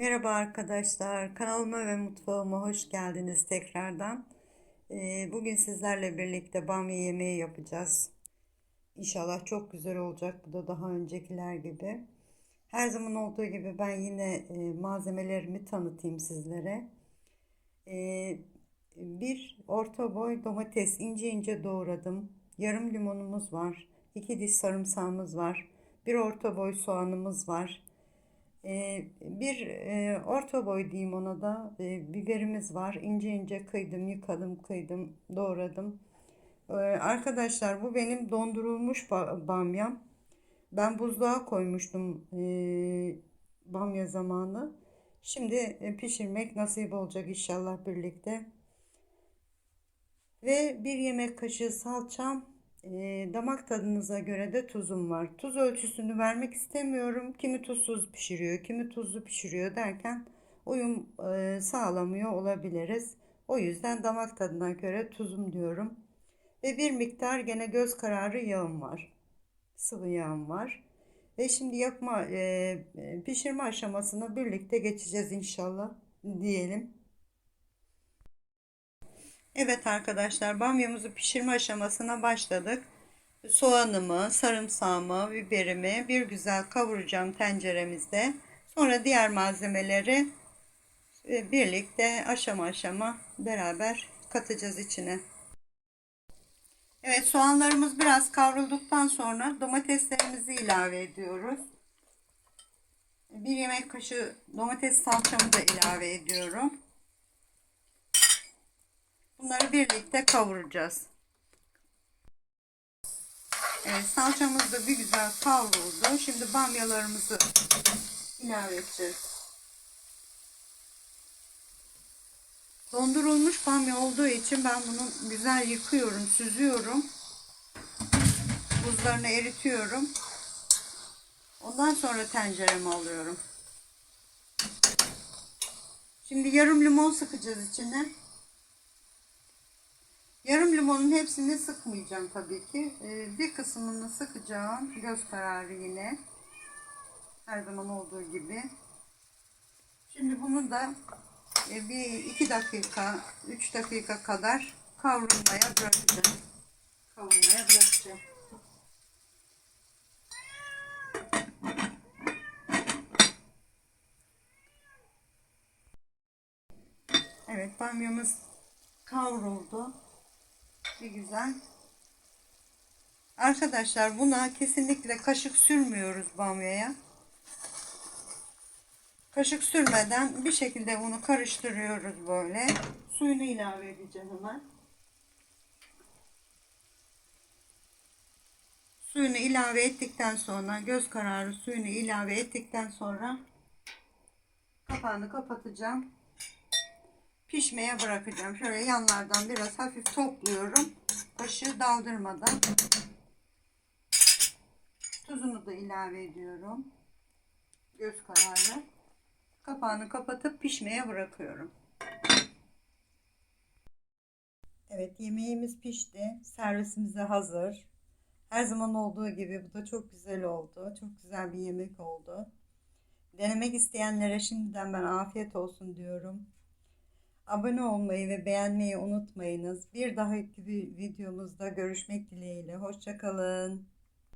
Merhaba arkadaşlar, kanalıma ve mutfağıma hoş geldiniz tekrardan. Ee, Bugün sizlerle birlikte bamya yemeği yapacağız. İnşallah çok güzel olacak. Bu da daha öncekiler gibi. Her zaman olduğu gibi ben yine e, malzemelerimi tanıtayım sizlere. Ee, Bir orta boy domates ince ince doğradım. Yarım limonumuz var. iki diş sarımsağımız var. Bir orta boy soğanımız var. Ee, bir e, orta boy diyeyim ona da e, biberimiz var. İnce ince kıydım, yıkadım, kıydım, doğradım. Ee, arkadaşlar bu benim dondurulmuş ba- bamyam. Ben buzluğa koymuştum e, bamya zamanı. Şimdi e, pişirmek nasip olacak inşallah birlikte. Ve bir yemek kaşığı salçam, e, damak tadınıza göre de tuzum var. Tuz ölçüsünü vermek istemiyorum. Kimi tuzsuz pişiriyor, kimi tuzlu pişiriyor derken uyum e, sağlamıyor olabiliriz. O yüzden damak tadına göre tuzum diyorum. Ve bir miktar gene göz kararı yağım var. Sıvı yağım var. Ve şimdi yapma, e, pişirme aşamasına birlikte geçeceğiz inşallah diyelim. Evet arkadaşlar bamyamızı pişirme aşamasına başladık. Soğanımı, sarımsağımı, biberimi bir güzel kavuracağım tenceremizde. Sonra diğer malzemeleri e, birlikte aşama aşama beraber katacağız içine. Evet soğanlarımız biraz kavrulduktan sonra domateslerimizi ilave ediyoruz. Bir yemek kaşığı domates salçamı da ilave ediyorum. Bunları birlikte kavuracağız. Evet salçamız da bir güzel kavruldu. Şimdi bamyalarımızı ilave edeceğiz. Dondurulmuş bamya olduğu için ben bunu güzel yıkıyorum, süzüyorum. Buzlarını eritiyorum. Ondan sonra tencereme alıyorum. Şimdi yarım limon sıkacağız içine. Yarım limonun hepsini sıkmayacağım tabii ki. Ee, bir kısmını sıkacağım. Göz kararı yine. Her zaman olduğu gibi. Şimdi bunu da e, bir iki dakika, üç dakika kadar kavrulmaya bırakacağım. Kavrulmaya bırakacağım. Evet bamyamız kavruldu. Bir güzel. Arkadaşlar buna kesinlikle kaşık sürmüyoruz bamyaya. Kaşık sürmeden bir şekilde bunu karıştırıyoruz böyle. Suyunu ilave edeceğim hemen. Suyunu ilave ettikten sonra göz kararı suyunu ilave ettikten sonra kapağını kapatacağım. Pişmeye bırakacağım. Şöyle yanlardan biraz hafif topluyorum. Kaşığı daldırmadan. Tuzunu da ilave ediyorum. Göz kararı. Kapağını kapatıp pişmeye bırakıyorum. Evet yemeğimiz pişti. Servisimize hazır. Her zaman olduğu gibi bu da çok güzel oldu. Çok güzel bir yemek oldu. Denemek isteyenlere şimdiden ben afiyet olsun diyorum. Abone olmayı ve beğenmeyi unutmayınız. Bir dahaki videomuzda görüşmek dileğiyle. Hoşçakalın.